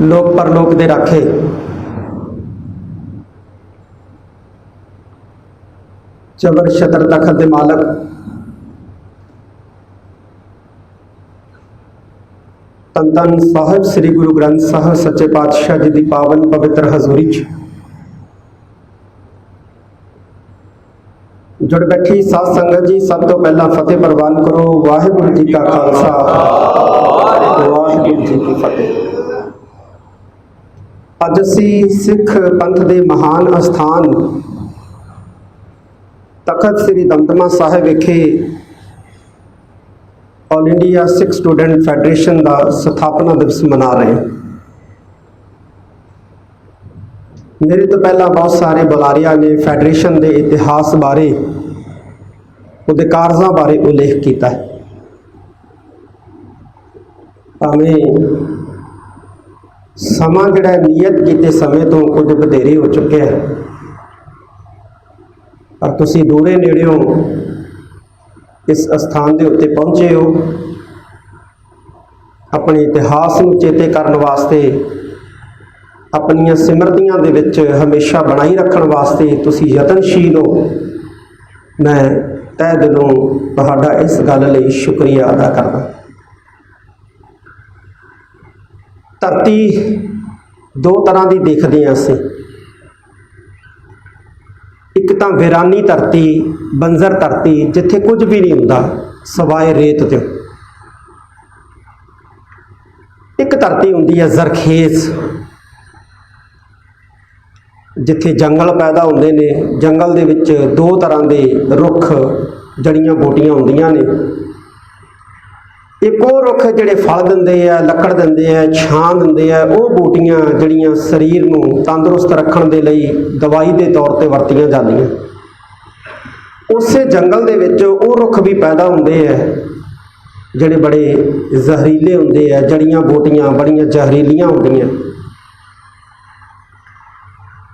ਲੋਕ ਪਰਲੋਕ ਦੇ ਰਾਖੇ। ਜਬਰ ਸ਼ਤਰ ਤਖਤ ਦੇ ਮਾਲਕ। ਤਨ ਤਨ ਸਾਹਿਬ ਸ੍ਰੀ ਗੁਰੂ ਗ੍ਰੰਥ ਸਾਹਿਬ ਸੱਚੇ ਪਾਤਸ਼ਾਹ ਜੀ ਦੀ ਪਾਵਨ ਪਵਿੱਤਰ ਹਜ਼ੂਰੀ 'ਚ। ਜੁੜ ਬੈਠੀ ਸਾਧ ਸੰਗਤ ਜੀ, ਸਭ ਤੋਂ ਪਹਿਲਾਂ ਫਤਿਹ ਪ੍ਰਵਾਨ ਕਰੋ। ਵਾਹਿਗੁਰੂ ਜੀ ਕਾ ਖਾਲਸਾ। ਵਾਹਿਗੁਰੂ ਜੀ ਕੀ ਫਤਿਹ। ਅੱਜ ਅਸੀਂ ਸਿੱਖ ਪੰਥ ਦੇ ਮਹਾਨ ਅਸਥਾਨ ਤਖਤ ਸ੍ਰੀ ਦਮਦਮਾ ਸਾਹਿਬ ਵਿਖੇ all India Sikh student federation ਦਾ ਸਥਾਪਨਾ ਦਿਵਸ ਮਨਾ ਰਹੇ ਮੇਰੇ ਤੋਂ ਪਹਿਲਾਂ ਬਹੁਤ ਸਾਰੇ ਬੁਲਾਰੀਆਂ ਨੇ ਫੈਡਰੇਸ਼ਨ ਦੇ ਇਤਿਹਾਸ ਬਾਰੇ ਉਹਦੇ ਕਾਰਜਾਂ ਬਾਰੇ ਉਲੇਖ ਕੀਤਾ ਹੈ। ਭਾਵੇਂ ਸਮਾਂ ਜਿਹੜਾ ਨੀਅਤ ਕੀਤੇ ਸਮੇਂ ਤੋਂ ਕੁਝ ਵਧੇਰੇ ਹੋ ਚੁੱਕਿਆ ਹੈ। ਪਰ ਤੁਸੀਂ ਦੂਰੇ ਨੇੜਿਓਂ ਇਸ ਅਸਥਾਨ ਦੇ ਉੱਤੇ ਪਹੁੰਚੇ ਹੋ। ਆਪਣੇ ਇਤਿਹਾਸ ਨੂੰ ਚੇਤੇ ਕਰਨ ਵਾਸਤੇ, ਆਪਣੀਆਂ ਸਿਮਰਤੀਆਂ ਦੇ ਵਿੱਚ ਹਮੇਸ਼ਾ ਬਣਾਈ ਰੱਖਣ ਵਾਸਤੇ ਤੁਸੀਂ ਯਤਨਸ਼ੀਲ ਹੋ। ਮੈਂ ਤਹਿ ਦਿਲੋਂ ਤੁਹਾਡਾ ਇਸ ਗੱਲ ਲਈ ਸ਼ੁਕਰੀਆ ਅਦਾ ਕਰਦਾ। ਧਰਤੀ ਦੋ ਤਰ੍ਹਾਂ ਦੀ ਦੇਖਦੇ ਹਾਂ ਅਸੀਂ ਇੱਕ ਤਾਂ ਵਿਰਾਨੀ ਧਰਤੀ, ਬੰਜ਼ਰ ਧਰਤੀ, ਜਿੱਥੇ ਕੁਝ ਵੀ ਨਹੀਂ ਹੁੰਦਾ, ਸਵਾਏ ਰੇਤ ਤੇ। ਇੱਕ ਧਰਤੀ ਹੁੰਦੀ ਹੈ ਜ਼ਰਖੇਜ਼, ਜਿੱਥੇ ਜੰਗਲ ਪੈਦਾ ਹੁੰਦੇ ਨੇ। ਜੰਗਲ ਦੇ ਵਿੱਚ ਦੋ ਤਰ੍ਹਾਂ ਦੇ ਰੁੱਖ ਜੜੀਆਂ ਬੂਟੀਆਂ ਹੁੰਦੀਆਂ ਨੇ। ਇੱਕ ਉਹ ਰੁੱਖ ਜਿਹੜੇ ਫਲ ਦਿੰਦੇ ਆ, ਲੱਕੜ ਦਿੰਦੇ ਆ, ਛਾਂ ਦਿੰਦੇ ਆ, ਉਹ ਬੂਟੀਆਂ ਜਿਹੜੀਆਂ ਸਰੀਰ ਨੂੰ ਤੰਦਰੁਸਤ ਰੱਖਣ ਦੇ ਲਈ ਦਵਾਈ ਦੇ ਤੌਰ ਤੇ ਵਰਤੀਆਂ ਜਾਂਦੀਆਂ। ਉਸੇ ਜੰਗਲ ਦੇ ਵਿੱਚ ਉਹ ਰੁੱਖ ਵੀ ਪੈਦਾ ਹੁੰਦੇ ਆ, ਜਿਹੜੇ ਬੜੇ ਜ਼ਹਿਰੀਲੇ ਹੁੰਦੇ ਆ, ਜੜੀਆਂ ਬੂਟੀਆਂ ਬੜੀਆਂ ਜ਼ਹਿਰੀਲੀਆਂ ਹੁੰਦੀਆਂ।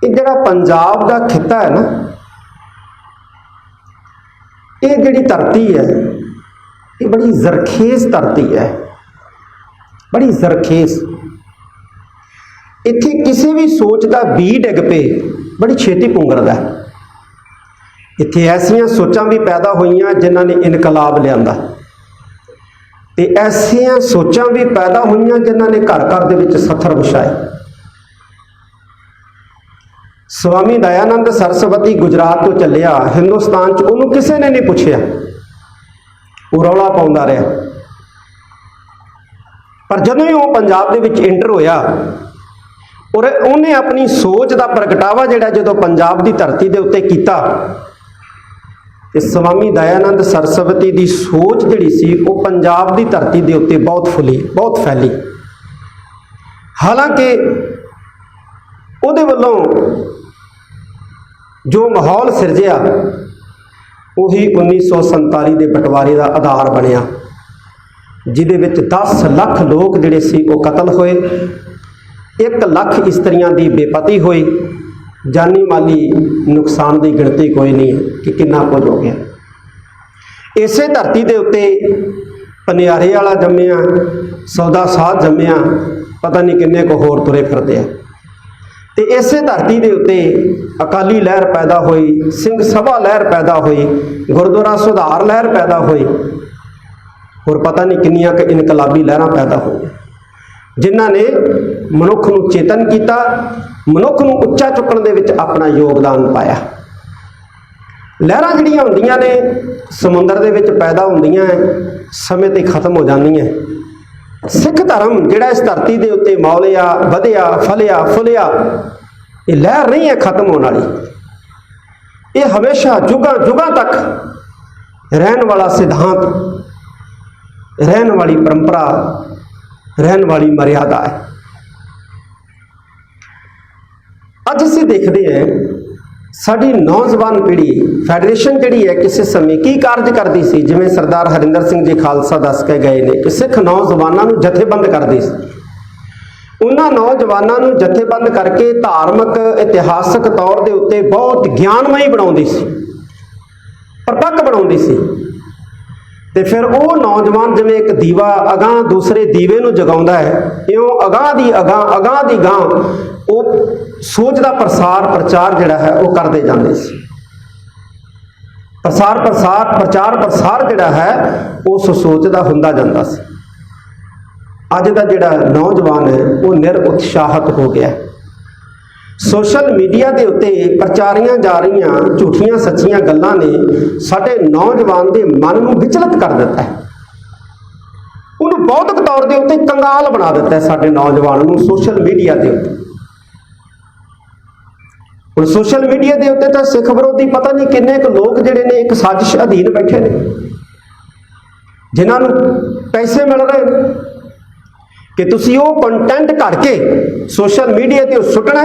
ਇਹ ਜਿਹੜਾ ਪੰਜਾਬ ਦਾ ਖਿੱਤਾ ਹੈ ਨਾ, ਇਹ ਜਿਹੜੀ ਧਰਤੀ ਹੈ ਇਹ ਬੜੀ ਜ਼ਰਖੇਜ਼ ਧਰਤੀ ਹੈ। ਬੜੀ ਜ਼ਰਖੇਜ਼। ਇੱਥੇ ਕਿਸੇ ਵੀ ਸੋਚ ਦਾ ਬੀ ਡਿੱਗ ਪਏ, ਬੜੀ ਛੇਤੀ ਪੁੰਗਰਦਾ ਇੱਥੇ ਐਸੀਆਂ ਸੋਚਾਂ ਵੀ ਪੈਦਾ ਹੋਈਆਂ ਜਿਨ੍ਹਾਂ ਨੇ ਇਨਕਲਾਬ ਲਿਆਂਦਾ। ਤੇ ਐਸੀਆਂ ਸੋਚਾਂ ਵੀ ਪੈਦਾ ਹੋਈਆਂ ਜਿਨ੍ਹਾਂ ਨੇ ਘਰ ਘਰ ਦੇ ਵਿੱਚ ਸੱਥਰ ਵਿਛਾਏ। ਸਵਾਮੀ ਦਇਆਨੰਦ ਸਰਸਵਤੀ ਗੁਜਰਾਤ ਤੋਂ ਚੱਲਿਆ, ਹਿੰਦੁਸਤਾਨ 'ਚ ਉਹਨੂੰ ਕਿਸੇ ਨੇ ਨਹੀਂ ਪੁੱਛਿਆ। ਉਹ ਰੌਲਾ ਪਾਉਂਦਾ ਰਿਹਾ। ਪਰ ਜਦੋਂ ਹੀ ਉਹ ਪੰਜਾਬ ਦੇ ਵਿੱਚ ਇੰਟਰ ਹੋਇਆ, ਔਰ ਉਹਨੇ ਆਪਣੀ ਸੋਚ ਦਾ ਪ੍ਰਗਟਾਵਾ ਜਿਹੜਾ ਜਦੋਂ ਪੰਜਾਬ ਦੀ ਧਰਤੀ ਦੇ ਉੱਤੇ ਕੀਤਾ, ਤੇ ਸਵਾਮੀ ਦਇਆਨੰਦ ਸਰਸਵਤੀ ਦੀ ਸੋਚ ਜਿਹੜੀ ਸੀ, ਉਹ ਪੰਜਾਬ ਦੀ ਧਰਤੀ ਦੇ ਉੱਤੇ ਬਹੁਤ ਫੁੱਲੀ, ਬਹੁਤ ਫੈਲੀ। ਹਾਲਾਂਕਿ ਉਹਦੇ ਵੱਲੋਂ ਜੋ ਮਾਹੌਲ ਸਿਰਜਿਆ ਉਹੀ 1947 ਦੇ ਬਟਵਾਰੇ ਦਾ ਆਧਾਰ ਬਣਿਆ, ਜਿਹਦੇ ਵਿੱਚ 10 ਲੱਖ ਲੋਕ ਜਿਹੜੇ ਸੀ ਉਹ ਕਤਲ ਹੋਏ 1 ਲੱਖ ਇਸਤਰੀਆਂ ਦੀ ਬੇਪਤੀ ਹੋਈ। ਜਾਨੀ ਮਾਲੀ ਨੁਕਸਾਨ ਦੀ ਗਿਣਤੀ ਕੋਈ ਨਹੀਂ ਕਿ ਕਿੰਨਾ ਕੁਝ ਹੋ ਗਿਆ। ਇਸੇ ਧਰਤੀ ਦੇ ਉੱਤੇ ਪਨਿਆਰੇ ਵਾਲਾ ਜੰਮਿਆ, ਸੌਦਾ ਸਾਧ ਜੰਮਿਆ, ਪਤਾ ਨਹੀਂ ਕਿੰਨੇ ਕੋ ਹੋਰ ਤੁਰੇ ਫਿਰਦੇ ਆ। ਤੇ ਇਸੇ ਧਰਤੀ ਦੇ ਉੱਤੇ ਅਕਾਲੀ ਲਹਿਰ ਪੈਦਾ ਹੋਈ ਸਿੰਘ ਸਭਾ ਲਹਿਰ ਪੈਦਾ ਹੋਈ ਗੁਰਦੁਆਰਾ ਸੁਧਾਰ ਲਹਿਰ ਪੈਦਾ ਹੋਈ। ਹੋਰ ਪਤਾ ਨਹੀਂ ਕਿੰਨੀਆਂ ਕਿ ਇਨਕਲਾਬੀ ਲਹਿਰਾਂ ਪੈਦਾ ਹੋਈਆਂ ਜਿਨ੍ਹਾਂ ਨੇ ਮਨੁੱਖ ਨੂੰ ਚੇਤਨ ਕੀਤਾ ਮਨੁੱਖ ਨੂੰ ਉੱਚਾ ਚੁੱਕਣ ਦੇ ਵਿੱਚ ਆਪਣਾ ਯੋਗਦਾਨ ਪਾਇਆ। ਲਹਿਰਾਂ ਜਿਹੜੀਆਂ ਹੁੰਦੀਆਂ ਨੇ ਸਮੁੰਦਰ ਦੇ ਵਿੱਚ ਪੈਦਾ ਹੁੰਦੀਆਂ ਹੈ, ਸਮੇਂ ਤੇ ਖਤਮ ਹੋ ਜਾਂਦੀਆਂ ਸਿੱਖ ਧਰਮ ਜਿਹੜਾ ਇਸ ਧਰਤੀ ਦੇ ਉੱਤੇ ਮੌਲਿਆ, ਵਧਿਆ, ਫਲਿਆ, ਫੁਲਿਆ, ਇਹ ਲਹਿਰ ਨਹੀਂ ਹੈ ਖਤਮ ਹੋਣ ਵਾਲੀ। ਇਹ ਹਮੇਸ਼ਾ ਜੁਗਾਂ ਜੁਗਾਂ ਤੱਕ ਰਹਿਣ ਵਾਲਾ ਸਿਧਾਂਤ, ਰਹਿਣ ਵਾਲੀ ਪਰੰਪਰਾ, ਰਹਿਣ ਵਾਲੀ ਮਰਿਆਦਾ ਹੈ। ਅੱਜ ਅਸੀਂ ਦੇਖਦੇ ਹਾਂ ਸਾਡੀ ਨੌਜਵਾਨ ਪੀੜ੍ਹੀ, ਫੈਡਰੇਸ਼ਨ ਜਿਹੜੀ ਹੈ, ਕਿਸੇ ਸਮੇਂ ਕੀ ਕਾਰਜ ਕਰਦੀ ਸੀ? ਜਿਵੇਂ ਸਰਦਾਰ ਹਰਿੰਦਰ ਸਿੰਘ ਜੀ ਖਾਲਸਾ ਦੱਸ ਕੇ ਗਏ ਨੇ, ਕਿ ਸਿੱਖ ਨੌਜਵਾਨਾਂ ਨੂੰ ਜਥੇਬੰਦ ਕਰਦੀ ਸੀ। ਉਹਨਾਂ ਨੌਜਵਾਨਾਂ ਨੂੰ ਜਥੇਬੰਦ ਕਰਕੇ ਧਾਰਮਿਕ, ਇਤਿਹਾਸਕ ਤੌਰ ਦੇ ਉੱਤੇ ਬਹੁਤ ਗਿਆਨਮਈ ਬਣਾਉਂਦੀ ਸੀ। ਪਰਪੱਕ ਬਣਾਉਂਦੀ ਸੀ। ਤੇ ਫਿਰ ਉਹ ਨੌਜਵਾਨ ਜਿਵੇਂ ਇੱਕ ਦੀਵਾ ਅਗਾਹ ਦੂਸਰੇ ਦੀਵੇ ਨੂੰ ਜਗਾਉਂਦਾ ਹੈ, ਇਉਂ ਅਗਾਹ ਦੀ ਅਗਾਹ ਅਗਾਹ ਦੀ ਗਾਂ ਉਹ ਸੋਚ ਦਾ ਪ੍ਰਸਾਰ ਪ੍ਰਚਾਰ ਜਿਹੜਾ ਹੈ ਉਹ ਕਰਦੇ ਜਾਂਦੇ ਸੀ। ਪ੍ਰਸਾਰ ਪ੍ਰਸਾਰ, ਪ੍ਰਚਾਰ ਪ੍ਰਸਾਰ ਜਿਹੜਾ ਹੈ, ਉਸ ਸੋਚ ਦਾ ਹੁੰਦਾ ਜਾਂਦਾ ਸੀ। ਅੱਜ ਦਾ ਜਿਹੜਾ ਨੌਜਵਾਨ ਹੈ, ਉਹ ਨਿਰ ਉਤਸ਼ਾਹਤ ਹੋ ਗਿਆ। ਹੈ ਸੋਸ਼ਲ ਮੀਡੀਆ ਦੇ ਉੱਤੇ ਪ੍ਰਚਾਰੀਆਂ ਜਾ ਰਹੀਆਂ ਝੂਠੀਆਂ ਸੱਚੀਆਂ ਗੱਲਾਂ ਨੇ ਸਾਡੇ ਨੌਜਵਾਨ ਦੇ ਮਨ ਨੂੰ ਵਿਚਲਿਤ ਕਰ ਦਿੱਤਾ ਹੈ। ਉਹਨੂੰ ਬੌਧਿਕ ਤੌਰ ਦੇ ਉੱਤੇ ਕੰਗਾਲ ਬਣਾ ਦਿੱਤਾ ਹੈ ਸਾਡੇ ਨੌਜਵਾਨ ਨੂੰ ਸੋਸ਼ਲ ਮੀਡੀਆ ਦੇ ਉੱਤੇ। ਹੁਣ ਸੋਸ਼ਲ ਮੀਡੀਆ ਦੇ ਉੱਤੇ ਤਾਂ ਸਿੱਖ ਵਿਰੋਧੀ ਪਤਾ ਨਹੀਂ ਕਿੰਨੇ ਕੁ ਲੋਕ ਜਿਹੜੇ ਨੇ ਇੱਕ ਸਾਜ਼ਿਸ਼ ਅਧੀਨ ਬੈਠੇ ਨੇ, ਜਿਨ੍ਹਾਂ ਨੂੰ ਪੈਸੇ ਮਿਲ ਰਹੇ ਨੇ ਕਿ ਤੁਸੀਂ ਉਹ ਕੰਟੈਂਟ ਘੜ ਕੇ ਸੋਸ਼ਲ ਮੀਡੀਆ ਤੇ ਸੁੱਟਣਾ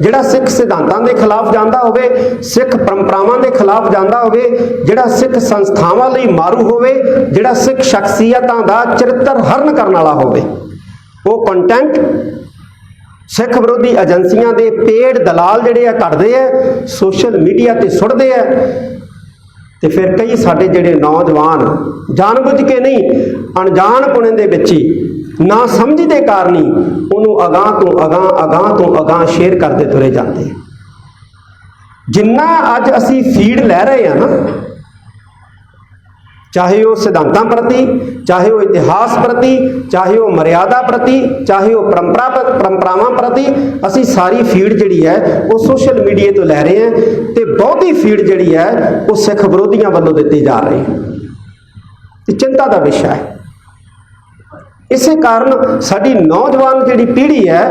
ਜਿਹੜਾ ਸਿੱਖ ਸਿਧਾਂਤਾਂ ਦੇ ਖਿਲਾਫ ਜਾਂਦਾ ਹੋਵੇ, ਸਿੱਖ ਪਰੰਪਰਾਵਾਂ ਦੇ ਖਿਲਾਫ ਜਾਂਦਾ ਹੋਵੇ, ਜਿਹੜਾ ਸਿੱਖ ਸੰਸਥਾਵਾਂ ਲਈ ਮਾਰੂ ਹੋਵੇ, ਜਿਹੜਾ ਸਿੱਖ ਸ਼ਖਸੀਅਤਾਂ ਦਾ ਚਰਿੱਤਰ ਹਰਨ ਕਰਨ ਵਾਲਾ ਹੋਵੇ, ਉਹ ਕੰਟੈਂਟ ਸਿੱਖ ਵਿਰੋਧੀ ਏਜੰਸੀਆਂ ਦੇ ਪੇੜ ਦਲਾਲ ਜਿਹੜੇ ਆ ਕੱਢਦੇ ਆ ਸੋਸ਼ਲ ਮੀਡੀਆ ਤੇ ਸੁੱਟਦੇ ਆ, ਤੇ ਫਿਰ ਕਈ ਸਾਡੇ ਜਿਹੜੇ ਨੌਜਵਾਨ ਜਾਣਬੁੱਝ ਕੇ ਨਹੀਂ, ਅਣਜਾਣ ਪੁਣੇ ਦੇ ਵਿੱਚ ਹੀ ਨਾ ਸਮਝ ਦੇ ਕਾਰਨ ਹੀ ਉਹਨੂੰ ਅਗਾਹ ਤੋਂ ਅਗਾਹ ਅਗਾਹ ਤੋਂ ਅਗਾਹ ਸ਼ੇਅਰ ਕਰਦੇ ਤੁਰੇ ਜਾਂਦੇ। ਜਿੰਨਾ ਅੱਜ ਅਸੀਂ ਫੀਡ ਲੈ ਰਹੇ ਆ ਨਾ, ਚਾਹੇ ਉਹ ਸਿਧਾਂਤਾਂ ਪ੍ਰਤੀ, ਚਾਹੇ ਉਹ ਇਤਿਹਾਸ ਪ੍ਰਤੀ, ਚਾਹੇ ਉਹ ਮਰਿਆਦਾ ਪ੍ਰਤੀ, ਚਾਹੇ ਉਹ ਪਰੰਪਰਾ ਪਰੰਪਰਾਵਾਂ ਪ੍ਰਤੀ, ਅਸੀਂ ਸਾਰੀ ਫੀਡ ਜਿਹੜੀ ਹੈ ਉਹ ਸੋਸ਼ਲ ਮੀਡੀਆ ਤੋਂ ਲੈ ਰਹੇ ਹਾਂ ਤੇ ਬਹੁਤੀ ਫੀਡ ਜਿਹੜੀ ਹੈ ਉਹ ਸਿੱਖ ਵਿਰੋਧੀਆਂ ਵੱਲੋਂ ਦਿੱਤੀ ਜਾ ਰਹੀ ਹੈ। ਇਹ ਚਿੰਤਾ ਦਾ ਵਿਸ਼ਾ ਹੈ। ਇਸੇ ਕਾਰਨ ਸਾਡੀ ਨੌਜਵਾਨ ਜਿਹੜੀ ਪੀੜ੍ਹੀ ਹੈ,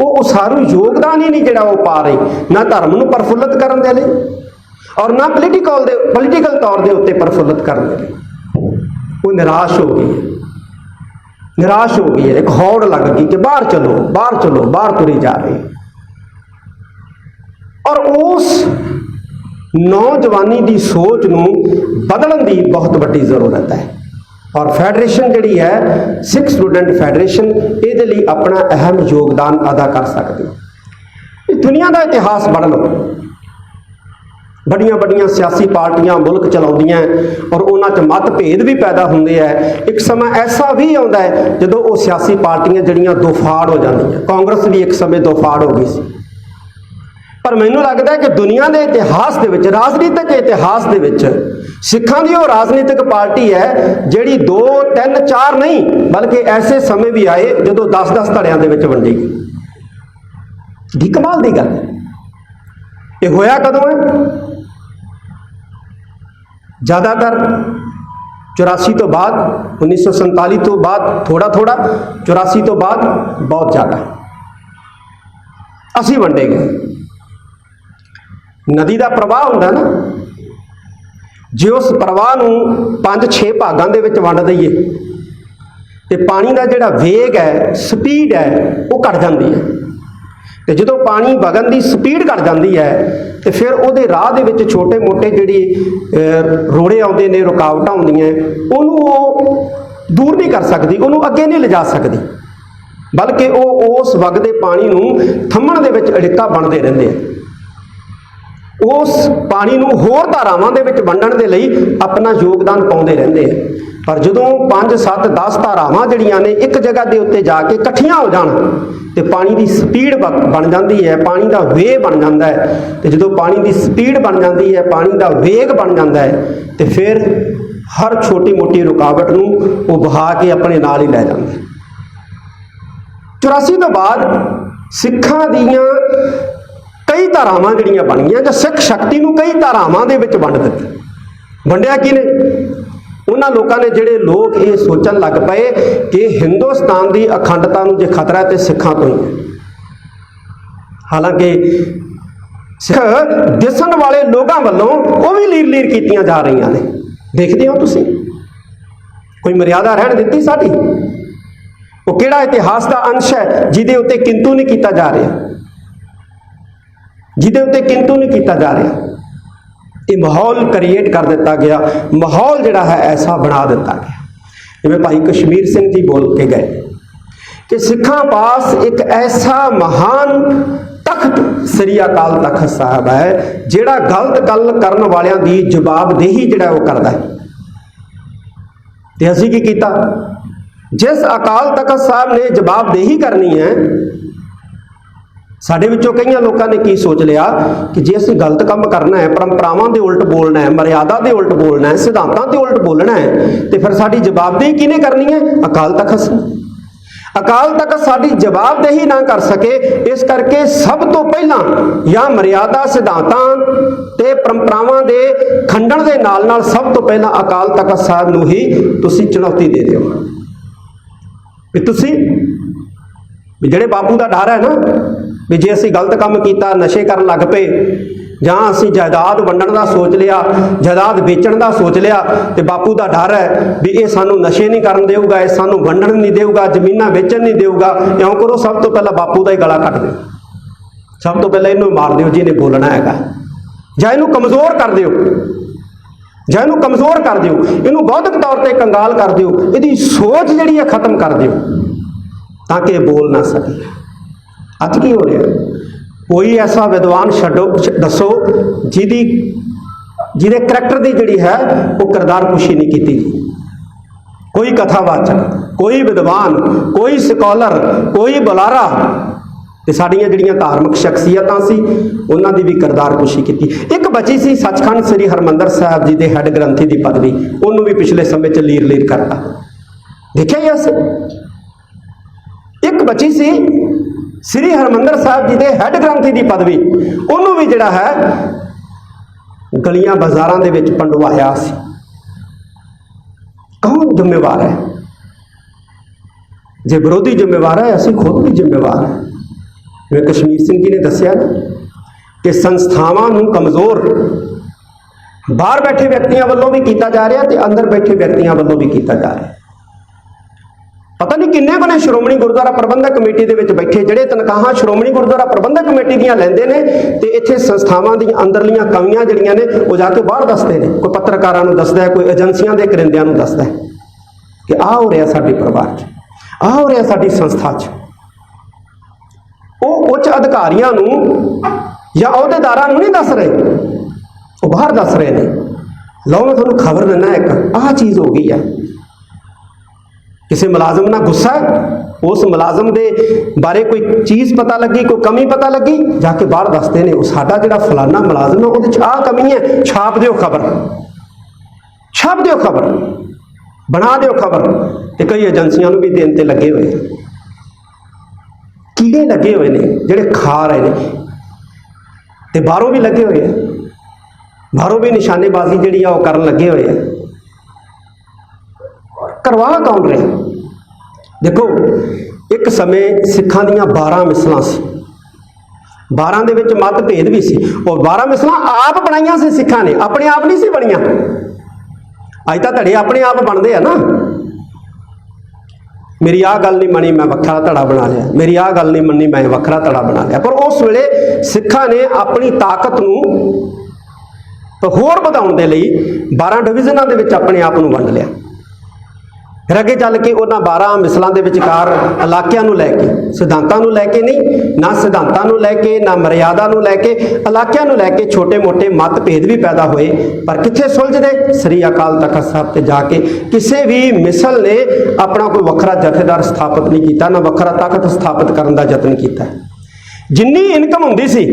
ਉਹ ਉਸਾਰੂ ਯੋਗਦਾਨ ਹੀ ਨਹੀਂ ਜਿਹੜਾ ਉਹ ਪਾ ਰਹੀ। ਨਾ ਧਰਮ ਨੂੰ ਪ੍ਰਫੁੱਲਤ ਕਰਨ ਦੇ ਲਈ ਔਰ ਨਾ ਪੋਲੀਟੀਕਲ ਦੇ ਪੋਲੀਟੀਕਲ ਤੌਰ ਦੇ ਉੱਤੇ ਪ੍ਰਫੁੱਲਤ ਕਰਨ ਦੇ ਲਈ। ਉਹ ਨਿਰਾਸ਼ ਹੋ ਗਈ ਹੈ। ਨਿਰਾਸ਼ ਹੋ ਗਈ ਹੈ। ਇੱਕ ਹੌੜ ਲੱਗ ਗਈ ਕਿ ਬਾਹਰ ਚਲੋ ਬਾਹਰ ਚਲੋ, ਬਾਹਰ ਤੁਰੀ ਜਾ ਰਹੀ ਔਰ ਉਸ ਨੌਜਵਾਨੀ ਦੀ ਸੋਚ ਨੂੰ ਬਦਲਣ ਦੀ ਬਹੁਤ ਵੱਡੀ ਜ਼ਰੂਰਤ ਹੈ। ਔਰ ਫੈਡਰੇਸ਼ਨ ਜਿਹੜੀ ਹੈ, ਸਿੱਖ ਸਟੂਡੈਂਟ ਫੈਡਰੇਸ਼ਨ ਇਹਦੇ ਲਈ ਆਪਣਾ ਅਹਿਮ ਯੋਗਦਾਨ ਅਦਾ ਕਰ ਸਕਦੀ ਇਹ ਦੁਨੀਆ ਦਾ ਇਤਿਹਾਸ ਪੜ੍ਹ ਲਓ। ਬੜੀਆਂ ਬੜੀਆਂ ਸਿਆਸੀ ਪਾਰਟੀਆਂ, ਮੁਲਕ ਚਲਾਉਂਦੀਆਂ ਔਰ ਉਹਨਾਂ 'ਚ ਮਤਭੇਦ ਵੀ ਪੈਦਾ ਹੁੰਦੇ ਆ ਇੱਕ ਸਮਾਂ ਐਸਾ ਵੀ ਆਉਂਦਾ ਹੈ ਜਦੋਂ ਉਹ ਸਿਆਸੀ ਪਾਰਟੀਆਂ ਜਿਹੜੀਆਂ ਦੋਫਾੜ ਹੋ ਜਾਂਦੀਆਂ। ਕਾਂਗਰਸ ਵੀ ਇੱਕ ਸਮੇਂ ਦੋਫਾੜ ਹੋ ਗਈ ਸੀ। ਪਰ ਮੈਨੂੰ ਲੱਗਦਾ ਹੈ ਕਿ ਦੁਨੀਆ ਦੇ ਇਤਿਹਾਸ ਦੇ ਵਿੱਚ, ਰਾਜਨੀਤਿਕ ਇਤਿਹਾਸ ਦੇ ਵਿੱਚ ਸਿੱਖਾਂ ਦੀ ਉਹ ਰਾਜਨੀਤਿਕ ਪਾਰਟੀ ਹੈ ਜਿਹੜੀ 2 3 4 ਨਹੀਂ, ਬਲਕਿ ਐਸੇ ਸਮੇਂ ਵੀ ਆਏ ਜਦੋਂ 10-10 ਧੜਿਆਂ ਦੇ ਵਿੱਚ ਵੰਡੀ ਗਈ। ਦੀ ਕਮਾਲ ਦੀ ਗੱਲ ਇਹ ਹੋਇਆ ਕਦੋਂ ਹੈ? ਜ਼ਿਆਦਾਤਰ 84 ਤੋਂ ਬਾਅਦ 1947 ਤੋਂ ਬਾਅਦ ਥੋੜਾ ਥੋੜਾ 84 ਤੋਂ ਬਾਅਦ ਬਹੁਤ ਜ਼ਿਆਦਾ। ਅਸੀਂ ਵੰਡੇ ਗਏ। ਨਦੀ ਦਾ ਪ੍ਰਵਾਹ ਹੁੰਦਾ ਨਾ ਜੇ ਉਸ ਪ੍ਰਵਾਹ ਨੂੰ 5-6 ਭਾਗਾਂ ਦੇ ਵਿੱਚ ਵੰਡ ਦਈਏ, ਤੇ ਪਾਣੀ ਦਾ ਜਿਹੜਾ ਵੇਗ ਹੈ ਸਪੀਡ ਹੈ, ਉਹ ਘਟ ਜਾਂਦੀ ਹੈ। ਤੇ ਜਦੋਂ ਪਾਣੀ ਵਗਣ ਦੀ ਸਪੀਡ ਘਟ ਜਾਂਦੀ ਹੈ, ਤੇ ਫਿਰ ਉਹਦੇ ਰਾਹ ਦੇ ਵਿੱਚ ਛੋਟੇ-ਮੋਟੇ ਜਿਹੜੀ ਰੋੜੇ ਆਉਂਦੇ ਨੇ, ਰੁਕਾਵਟਾਂ ਹੁੰਦੀਆਂ, ਉਹਨੂੰ ਉਹ ਦੂਰ ਨਹੀਂ ਕਰ ਸਕਦੀ, ਉਹਨੂੰ ਅੱਗੇ ਨਹੀਂ ਲਿਜਾ ਸਕਦੀ। ਬਲਕਿ ਉਹ ਉਸ ਵਗਦੇ ਪਾਣੀ ਨੂੰ ਥੰਮਣ ਦੇ ਵਿੱਚ ਅੜਿੱਕਾ ਬਣਦੇ ਰਹਿੰਦੇ ਆ। ਉਸ ਪਾਣੀ ਨੂੰ ਹੋਰ ਧਾਰਾਵਾਂ ਦੇ ਵਿੱਚ ਵੰਡਣ ਦੇ ਲਈ ਆਪਣਾ ਯੋਗਦਾਨ ਪਾਉਂਦੇ ਰਹਿੰਦੇ ਆ। ਪਰ ਜਦੋਂ 5 7 10 ਧਾਰਾਵਾਂ ਜਿਹੜੀਆਂ ਨੇ ਇੱਕ ਜਗ੍ਹਾ ਦੇ ਉੱਤੇ ਜਾ ਕੇ ਇਕੱਠੀਆਂ ਹੋ ਜਾਣ ਤੇ ਪਾਣੀ ਦੀ ਸਪੀਡ ਬਣ ਜਾਂਦੀ ਹੈ, ਪਾਣੀ ਦਾ ਵੇਗ ਬਣ ਜਾਂਦਾ ਹੈ, ਤੇ ਜਦੋਂ ਪਾਣੀ ਦੀ ਸਪੀਡ ਬਣ ਜਾਂਦੀ ਹੈ, ਪਾਣੀ ਦਾ ਵੇਗ ਬਣ ਜਾਂਦਾ ਹੈ, ਤੇ ਫਿਰ ਹਰ ਛੋਟੀ ਮੋਟੀ ਰੁਕਾਵਟ ਨੂੰ ਉਹ ਵਹਾ ਕੇ ਆਪਣੇ ਨਾਲ ਹੀ ਲੈ ਜਾਂਦਾ ਹੈ 84 ਤੋਂ ਬਾਅਦ ਸਿੱਖਾਂ ਦੀਆਂ ਕਈ ਧਾਰਾਵਾਂ ਜਿਹੜੀਆਂ ਬਣ ਗਈਆਂ ਜਾਂ ਸਿੱਖ ਸ਼ਕਤੀ ਨੂੰ ਕਈ ਧਾਰਾਵਾਂ ਦੇ ਵਿੱਚ ਵੰਡ ਦਿੱਤਾ। ਵੰਡਿਆ ਕੀ ਨੇ? ਉਹਨਾਂ ਲੋਕਾਂ ਨੇ ਜਿਹੜੇ ਲੋਕ ਇਹ ਸੋਚਣ ਲੱਗ ਪਏ ਕਿ ਹਿੰਦੁਸਤਾਨ ਦੀ ਅਖੰਡਤਾ ਨੂੰ ਜੇ ਖਤਰਾ ਹੈ ਤੇ ਸਿੱਖਾਂ ਤੋਂ ਹੀ ਹੈ। ਹਾਲਾਂਕਿ ਸਿੱਖ ਦਿਸਣ ਵਾਲੇ ਲੋਕਾਂ ਵੱਲੋਂ ਉਹ ਵੀ ਲੀਰ ਲੀਰ ਕੀਤੀਆਂ ਜਾ ਰਹੀਆਂ ਨੇ। ਦੇਖਦੇ ਹੋ ਤੁਸੀਂ? ਕੋਈ ਮਰਿਆਦਾ ਰਹਿਣ ਦਿੱਤੀ ਸਾਡੀ? ਉਹ ਕਿਹੜਾ ਇਤਿਹਾਸ ਦਾ ਅੰਸ਼ ਹੈ ਜਿਹਦੇ ਉੱਤੇ ਕਿੰਤੂ ਨਹੀਂ ਕੀਤਾ ਜਾ ਰਿਹਾ? ਜਿਹਦੇ ਉੱਤੇ ਕਿੰਤੂ ਨਹੀਂ ਕੀਤਾ ਜਾ ਰਿਹਾ। ਇਹ ਮਾਹੌਲ ਕ੍ਰੀਏਟ ਕਰ ਦਿੱਤਾ ਗਿਆ। ਮਾਹੌਲ ਜਿਹੜਾ ਹੈ, ਐਸਾ ਬਣਾ ਦਿੱਤਾ ਗਿਆ। ਜਿਵੇਂ ਭਾਈ ਕਸ਼ਮੀਰ ਸਿੰਘ ਜੀ ਬੋਲ ਕੇ ਗਏ ਕਿ ਸਿੱਖਾਂ ਪਾਸ ਇੱਕ ਐਸਾ ਮਹਾਨ ਤਖਤ ਸ੍ਰੀ ਅਕਾਲ ਤਖਤ ਸਾਹਿਬ ਹੈ, ਜਿਹੜਾ ਗਲਤ ਗੱਲ ਕਰਨ ਵਾਲਿਆਂ ਦੀ ਜਵਾਬਦੇਹੀ ਜਿਹੜਾ ਉਹ ਕਰਦਾ ਹੈ। ਤੇ ਅਸੀਂ ਕੀ ਕੀਤਾ? ਜਿਸ ਅਕਾਲ ਤਖਤ ਸਾਹਿਬ ਨੇ ਜਵਾਬਦੇਹੀ ਕਰਨੀ ਹੈ ਸਾਡੇ ਵਿੱਚੋਂ ਕਈਆਂ ਲੋਕਾਂ ਨੇ ਕੀ ਸੋਚ ਲਿਆ ਕਿ ਜੇ ਅਸੀਂ ਗਲਤ ਕੰਮ ਕਰਨਾ ਹੈ, ਪਰੰਪਰਾਵਾਂ ਦੇ ਉਲਟ ਬੋਲਣਾ ਹੈ, ਮਰਿਆਦਾ ਦੇ ਉਲਟ ਬੋਲਣਾ ਹੈ, ਸਿਧਾਂਤਾਂ ਦੇ ਉਲਟ ਬੋਲਣਾ ਹੈ, ਤੇ ਫਿਰ ਸਾਡੀ ਜਵਾਬਦੇਹੀ ਕਿਹਨੇ ਕਰਨੀ ਹੈ? ਅਕਾਲ ਤਖਤ ਅਕਾਲ ਤਖਤ ਸਾਡੀ ਜਵਾਬਦੇਹੀ ਨਾ ਕਰ ਸਕੇ, ਇਸ ਕਰਕੇ ਸਭ ਤੋਂ ਪਹਿਲਾਂ ਜਾਂ ਮਰਿਆਦਾ ਸਿਧਾਂਤਾਂ ਤੇ ਪਰੰਪਰਾਵਾਂ ਦੇ ਖੰਡਨ ਦੇ ਨਾਲ ਨਾਲ ਸਭ ਤੋਂ ਪਹਿਲਾਂ ਅਕਾਲ ਤਖਤ ਸਾਹਿਬ ਨੂੰ ਹੀ ਤੁਸੀਂ ਚੁਣੌਤੀ ਦੇ ਦਿਓ। ਵੀ ਤੁਸੀਂ ਵੀ ਜਿਹੜੇ ਬਾਪੂ ਦਾ ਡਰ ਹੈ ਨਾ ਵੀ ਜੇ ਅਸੀਂ ਗਲਤ ਕੰਮ ਕੀਤਾ, ਨਸ਼ੇ ਕਰਨ ਲੱਗ ਪਏ, ਜਾਂ ਅਸੀਂ ਜਾਇਦਾਦ ਵੰਡਣ ਦਾ ਸੋਚ ਲਿਆ, ਜਾਇਦਾਦ ਵੇਚਣ ਦਾ ਸੋਚ ਲਿਆ, ਤੇ ਬਾਪੂ ਦਾ ਡਰ ਹੈ ਵੀ ਇਹ ਸਾਨੂੰ ਨਸ਼ੇ ਨਹੀਂ ਕਰਨ ਦੇਊਗਾ, ਇਹ ਸਾਨੂੰ ਵੰਡਣ ਨਹੀਂ ਦੇਊਗਾ, ਜ਼ਮੀਨਾਂ ਵੇਚਣ ਨਹੀਂ ਦੇਊਗਾ, ਇਉਂ ਕਰੋ, ਸਭ ਤੋਂ ਪਹਿਲਾਂ ਬਾਪੂ ਦਾ ਹੀ ਗਲਾ ਕੱਟ ਦਿਓ। ਸਭ ਤੋਂ ਪਹਿਲਾਂ ਇਹਨੂੰ ਮਾਰ ਦਿਓ, ਜਿਹਨੇ ਬੋਲਣਾ ਹੈਗਾ। ਜਾਂ ਇਹਨੂੰ ਕਮਜ਼ੋਰ ਕਰ ਦਿਓ। ਜਾਂ ਇਹਨੂੰ ਕਮਜ਼ੋਰ ਕਰ ਦਿਓ। ਇਹਨੂੰ ਬੌਧਿਕ ਤੌਰ ਤੇ ਕੰਗਾਲ ਕਰ ਦਿਓ। ਇਹਦੀ ਸੋਚ ਜਿਹੜੀ ਹੈ, ਖਤਮ ਕਰ ਦਿਓ। ਤਾਂ ਕਿ ਇਹ ਬੋਲ ਨਾ ਸਕੇ। ਅੱਜ ਕੀ ਹੋ ਰਿਹਾ। ਕੋਈ ਐਸਾ ਵਿਦਵਾਨ ਛੱਡੋ ਦੱਸੋ, ਜਿਹਦੀ, ਜਿਹਦੇ ਕਰੈਕਟਰ ਦੀ ਜਿਹੜੀ ਹੈ, ਉਹ ਕਿਰਦਾਰ ਕੁਸ਼ੀ ਨਹੀਂ ਕੀਤੀ। ਗਈ ਕੋਈ ਕਥਾਵਾਚਕ, ਕੋਈ ਵਿਦਵਾਨ, ਕੋਈ ਸਕਾਲਰ ਕੋਈ ਬੁਲਾਰਾ, ਤੇ ਸਾਡੀਆਂ ਜਿਹੜੀਆਂ ਧਾਰਮਿਕ ਸ਼ਖਸੀਅਤਾਂ ਸੀ, ਉਹਨਾਂ ਦੀ ਵੀ ਕਿਰਦਾਰ ਕੁਸ਼ੀ ਕੀਤੀ। ਇੱਕ ਬਚੀ ਸੀ ਸੱਚਖੰਡ ਸ੍ਰੀ ਹਰਮੰਦਰ ਸਾਹਿਬ ਜੀ ਦੇ ਹੈੱਡ ਗ੍ਰੰਥੀ ਦੀ ਪਦਵੀ, ਉਹਨੂੰ ਵੀ ਪਿਛਲੇ ਸਮੇਂ 'ਚ ਲੀਰ ਲੀਰ ਕਰਤਾ। ਦੇਖਿਆ ਹੀ ਅਸੀਂ ਇੱਕ ਬਚੀ ਸੀ ਸ੍ਰੀ ਹਰਮੰਦਰ ਸਾਹਿਬ ਜੀ ਦੇ ਹੈੱਡ ਗ੍ਰੰਥੀ ਦੀ ਪਦਵੀ। ਉਹਨੂੰ ਵੀ ਜਿਹੜਾ ਹੈ, ਗਲੀਆਂ ਬਾਜ਼ਾਰਾਂ ਦੇ ਵਿੱਚ ਪੰਡਵਾਇਆ ਸੀ। ਕੌਣ ਜ਼ਿੰਮੇਵਾਰ ਹੈ? ਜੇ ਵਿਰੋਧੀ ਜ਼ਿੰਮੇਵਾਰ ਹੈ, ਅਸੀਂ ਖੁਦ ਵੀ ਜ਼ਿੰਮੇਵਾਰ ਹਾਂ। ਜਿਵੇਂ ਕਸ਼ਮੀਰ ਸਿੰਘ ਜੀ ਨੇ ਦੱਸਿਆ ਨਾ ਕਿ ਸੰਸਥਾਵਾਂ ਨੂੰ ਕਮਜ਼ੋਰ, ਬਾਹਰ ਬੈਠੇ ਵਿਅਕਤੀਆਂ ਵੱਲੋਂ ਵੀ ਕੀਤਾ ਜਾ ਰਿਹਾ ਤੇ ਅੰਦਰ ਬੈਠੇ ਵਿਅਕਤੀਆਂ ਵੱਲੋਂ ਵੀ ਕੀਤਾ ਜਾ ਰਿਹਾ। ਪਤਾ ਨਹੀਂ ਕਿੰਨੇ ਬਣੇ ਸ਼੍ਰੋਮਣੀ ਗੁਰਦੁਆਰਾ ਪ੍ਰਬੰਧਕ ਕਮੇਟੀ ਦੇ ਵਿੱਚ ਬੈਠੇ ਜਿਹੜੇ ਤਨਖਾਹਾਂ ਸ਼੍ਰੋਮਣੀ ਗੁਰਦੁਆਰਾ ਪ੍ਰਬੰਧਕ ਕਮੇਟੀ ਦੀਆਂ ਲੈਂਦੇ ਨੇ ਤੇ ਇੱਥੇ ਸੰਸਥਾਵਾਂ ਦੀਆਂ ਅੰਦਰਲੀਆਂ ਕਮੀਆਂ ਜਿਹੜੀਆਂ ਨੇ ਉਹ ਜਾ ਕੇ ਬਾਹਰ ਦੱਸਦੇ ਨੇ। ਕੋਈ ਪੱਤਰਕਾਰਾਂ ਨੂੰ ਦੱਸਦਾ ਹੈ, ਕੋਈ ਏਜੰਸੀਆਂ ਦੇ ਕਰਿੰਦਿਆਂ ਨੂੰ ਦੱਸਦਾ ਹੈ ਕਿ ਆਹ ਹੋ ਰਿਹਾ ਸਾਡੇ ਪਰਿਵਾਰ 'ਚ, ਆਹ ਹੋ ਰਿਹਾ ਸਾਡੀ ਸੰਸਥਾ 'ਚ। ਉਹ ਉੱਚ ਅਧਿਕਾਰੀਆਂ ਨੂੰ ਜਾਂ ਅਹੁਦੇਦਾਰਾਂ ਨੂੰ ਨਹੀਂ ਦੱਸ ਰਹੇ। ਉਹ ਬਾਹਰ ਦੱਸ ਰਹੇ ਨੇ। ਲਓ ਮੈਂ ਤੁਹਾਨੂੰ ਖਬਰ ਦਿੰਦਾ ਇੱਕ, ਆਹ ਚੀਜ਼ ਹੋ ਗਈ ਆ। ਕਿਸੇ ਮੁਲਾਜ਼ਮ ਨਾਲ ਗੁੱਸਾ ਉਸ ਮੁਲਾਜ਼ਮ ਦੇ ਬਾਰੇ ਕੋਈ ਚੀਜ਼ ਪਤਾ ਲੱਗੀ, ਕੋਈ ਕਮੀ ਪਤਾ ਲੱਗੀ? ਜਾ ਕੇ ਬਾਹਰ ਦੱਸਦੇ ਨੇ, ਉਹ ਸਾਡਾ ਜਿਹੜਾ ਫਲਾਨਾ ਮੁਲਾਜ਼ਮ ਹੈ, ਉਹਦੇ ਚ ਆਹ ਕਮੀ ਹੈ, ਛਾਪ ਦਿਓ ਖਬਰ। ਛਾਪ ਦਿਓ ਖਬਰ। ਬਣਾ ਦਿਓ ਖਬਰ। ਤੇ ਕਈ ਏਜੰਸੀਆਂ ਨੂੰ ਵੀ ਦੇਣ ਤੇ ਲੱਗੇ ਹੋਏ ਆ ਕੀੜੇ ਲੱਗੇ ਹੋਏ ਨੇ, ਜਿਹੜੇ ਖਾ ਰਹੇ ਨੇ। ਤੇ ਬਾਹਰੋਂ ਵੀ ਲੱਗੇ ਹੋਏ ਆ। ਬਾਹਰੋਂ ਵੀ ਨਿਸ਼ਾਨੇਬਾਜ਼ੀ ਜਿਹੜੀ ਆ, ਉਹ ਕਰਨ ਲੱਗੇ ਹੋਏ ਆ। ਕਰਵਾ ਕੌਣ ਰਿਹਾ? ਦੇਖੋ, ਇੱਕ ਸਮੇਂ ਸਿੱਖਾਂ ਦੀਆਂ 12 ਮਿਸਲਾਂ ਸੀ। 12 ਦੇ ਵਿੱਚ ਮਤ ਭੇਦ ਵੀ ਸੀ। ਉਹ 12 ਮਿਸਲਾਂ ਆਪ ਬਣਾਈਆਂ ਸੀ ਸਿੱਖਾਂ ਨੇ, ਆਪਣੇ ਆਪ ਨਹੀਂ ਸੀ ਬਣੀਆਂ। ਅੱਜ ਤਾਂ ਧੜੇ ਆਪਣੇ ਆਪ ਬਣਦੇ ਆ ਨਾ। ਮੇਰੀ ਆਹ ਗੱਲ ਨਹੀਂ ਮੰਨੀ ਮੈਂ ਵੱਖਰਾ ਧੜਾ ਬਣਾ ਲਿਆ। ਮੇਰੀ ਆਹ ਗੱਲ ਨਹੀਂ ਮੰਨੀ ਮੈਂ ਵੱਖਰਾ ਧੜਾ ਬਣਾ ਲਿਆ। ਪਰ ਉਸ ਵੇਲੇ ਸਿੱਖਾਂ ਨੇ ਆਪਣੀ ਤਾਕਤ ਨੂੰ ਤਾਂ ਹੋਰ ਵਧਾਉਣ ਦੇ ਲਈ 12 ਡਿਵੀਜ਼ਨਾਂ ਦੇ ਵਿੱਚ ਆਪਣੇ ਆਪ ਨੂੰ ਵੰਡ ਲਿਆ। ਫਿਰ ਅੱਗੇ ਚੱਲ ਕੇ ਉਹਨਾਂ 12 ਮਿਸਲਾਂ ਦੇ ਵਿਚਕਾਰ ਇਲਾਕਿਆਂ ਨੂੰ ਲੈ ਕੇ, ਸਿਧਾਂਤਾਂ ਨੂੰ ਲੈ ਕੇ ਨਹੀਂ, ਨਾ ਸਿਧਾਂਤਾਂ ਨੂੰ ਲੈ ਕੇ, ਨਾ ਮਰਿਆਦਾ ਨੂੰ ਲੈ ਕੇ, ਇਲਾਕਿਆਂ ਨੂੰ ਲੈ ਕੇ ਛੋਟੇ-ਮੋਟੇ ਮਤਭੇਦ ਵੀ ਪੈਦਾ ਹੋਏ। ਪਰ ਕਿੱਥੇ ਸੁਲਝਦੇ? ਸ੍ਰੀ ਅਕਾਲ ਤਖਤ ਸਾਹਿਬ ਤੇ ਜਾ ਕੇ। ਕਿਸੇ ਵੀ ਮਿਸਲ ਨੇ ਆਪਣਾ ਕੋਈ ਵੱਖਰਾ ਜਥੇਦਾਰ ਸਥਾਪਿਤ ਨਹੀਂ ਕੀਤਾ, ਨਾ ਵੱਖਰਾ ਤਖ਼ਤ ਸਥਾਪਿਤ ਕਰਨ ਦਾ ਯਤਨ ਕੀਤਾ। ਜਿੰਨੀ ਇਨਕਮ ਹੁੰਦੀ ਸੀ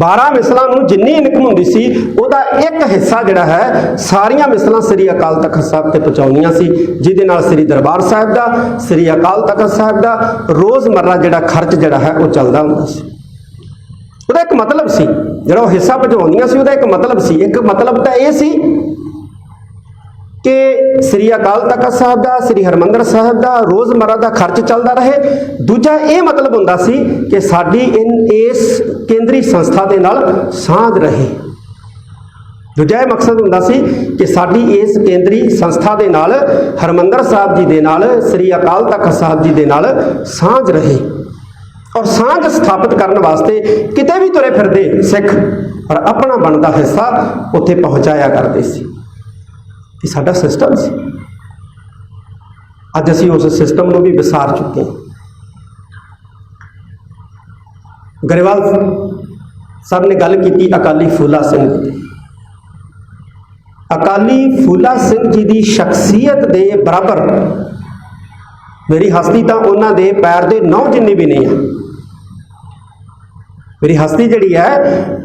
12 ਮਿਸਲਾਂ ਨੂੰ ਜਿੰਨੀ ਇਨਕਮ ਹੁੰਦੀ ਸੀ, ਉਹਦਾ ਇੱਕ ਹਿੱਸਾ ਜਿਹੜਾ ਹੈ, ਸਾਰੀਆਂ ਮਿਸਲਾਂ ਸ੍ਰੀ ਅਕਾਲ ਤਖਤ ਸਾਹਿਬ ਤੇ ਪਹੁੰਚਾਉਣੀਆਂ ਸੀ, ਜਿਹਦੇ ਨਾਲ ਸ੍ਰੀ ਦਰਬਾਰ ਸਾਹਿਬ ਦਾ, ਸ੍ਰੀ ਅਕਾਲ ਤਖਤ ਸਾਹਿਬ ਦਾ ਰੋਜ਼ਮਰਰਾ ਜਿਹੜਾ ਖਰਚ ਜਿਹੜਾ ਹੈ, ਉਹ ਚੱਲਦਾ ਹੁੰਦਾ ਸੀ। ਉਹਦਾ ਇੱਕ ਮਤਲਬ ਸੀ, ਜਿਹੜਾ ਉਹ ਹਿੱਸਾ ਪਹੁੰਚਾਉਂਦੀਆਂ ਸੀ, ਉਹਦਾ ਇੱਕ ਮਤਲਬ ਸੀ। ਇੱਕ ਮਤਲਬ ਤਾਂ ਇਹ ਸੀ ਕਿ ਸ੍ਰੀ ਅਕਾਲ ਤਖਤ ਸਾਹਿਬ ਦਾ, ਸ੍ਰੀ ਹਰਮੰਦਰ ਸਾਹਿਬ ਦਾ ਰੋਜ਼ਮਰਰਾ ਦਾ ਖਰਚ ਚੱਲਦਾ ਰਹੇ। ਦੂਜਾ ਇਹ ਮਤਲਬ ਹੁੰਦਾ ਸੀ ਕਿ ਸਾਡੀ ਇਨ, ਇਸ ਕੇਂਦਰੀ ਸੰਸਥਾ ਦੇ ਨਾਲ ਸਾਂਝ ਰਹੇ। ਦੂਜਾ ਇਹ ਮਕਸਦ ਹੁੰਦਾ ਸੀ ਕਿ ਸਾਡੀ ਇਸ ਕੇਂਦਰੀ ਸੰਸਥਾ ਦੇ ਨਾਲ, ਹਰਮੰਦਰ ਸਾਹਿਬ ਜੀ ਦੇ ਨਾਲ, ਸ੍ਰੀ ਅਕਾਲ ਤਖਤ ਸਾਹਿਬ ਜੀ ਦੇ ਨਾਲ ਸਾਂਝ ਰਹੇ। ਔਰ ਸਾਂਝ ਸਥਾਪਿਤ ਕਰਨ ਵਾਸਤੇ ਕਿਤੇ ਵੀ ਤੁਰੇ ਫਿਰਦੇ ਸਿੱਖ ਔਰ ਆਪਣਾ ਬਣਦਾ ਹਿੱਸਾ ਉੱਥੇ ਪਹੁੰਚਾਇਆ ਕਰਦੇ ਸੀ। ਇਹ ਸਾਡਾ ਸਿਸਟਮ ਸੀ। ਅੱਜ ਅਸੀਂ ਉਸ ਸਿਸਟਮ ਨੂੰ ਵੀ ਵਿਸਾਰ ਚੁੱਕੇ ਹਾਂ। ਗਰੇਵਾਲ ਸਾਹਿਬ ਨੇ ਗੱਲ ਕੀਤੀ ਅਕਾਲੀ ਫੂਲਾ ਸਿੰਘ ਦੀ। ਅਕਾਲੀ ਫੂਲਾ ਸਿੰਘ ਜੀ ਦੀ ਸ਼ਖਸੀਅਤ ਦੇ ਬਰਾਬਰ ਮੇਰੀ ਹਸਤੀ ਤਾਂ ਉਹਨਾਂ ਦੇ ਪੈਰ ਦੇ ਨੌ ਜਿੰਨੀ ਵੀ ਨਹੀਂ ਹੈ ਮੇਰੀ ਹਸਤੀ ਜਿਹੜੀ ਹੈ,